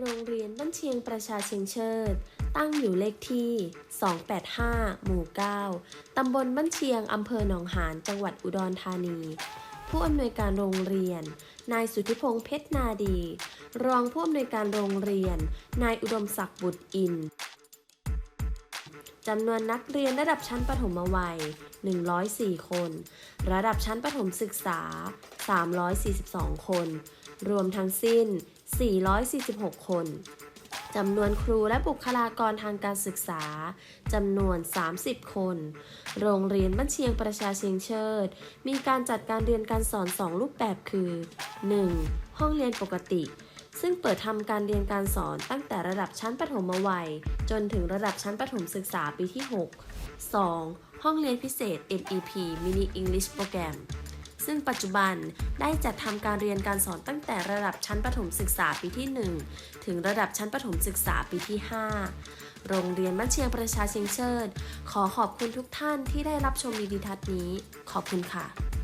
โรงเรียนบ้านเชียงประชาเชียงเชิด ตั้งอยู่เลขที่ 285 หมู่ 9 ตำบลบ้านเชียง อำเภอหนองหาน จังหวัดอุดรธานี ผู้อำนวยการโรงเรียน นายสุทธิพงษ์เพชรนาดี รองผู้อำนวยการโรงเรียน นายอุดมศักดิ์บุตรอินจำนวนนักเรียนระดับชั้นประถมวัย 104 คน ระดับชั้นประถมศึกษา 342 คน รวมทั้งสิ้น 446 คน จำนวนครูและบุคลากรทางการศึกษา จำนวน 30 คน โรงเรียนบ้านเชียงประชาเชียงเชิด มีการจัดการเรียนการสอน 2 รูปแบบคือ 1. ห้องเรียนปกติซึ่งเปิดทำการเรียนการสอนตั้งแต่ระดับชั้นประถมวัย จนถึงระดับชั้นประถมศึกษาปีที่ 6 2. ห้องเรียนพิเศษ MEP Mini English Program ซึ่งปัจจุบันได้จัดทำการเรียนการสอนตั้งแต่ระดับชั้นประถมศึกษาปีที่ 1 ถึงระดับชั้นประถมศึกษาปีที่ 5 โรงเรียนบ้านเชียงประชาเชียงเชิด ขอขอบคุณทุกท่านที่ได้รับชมวิดีทัศน์นี้ ขอบคุณค่ะ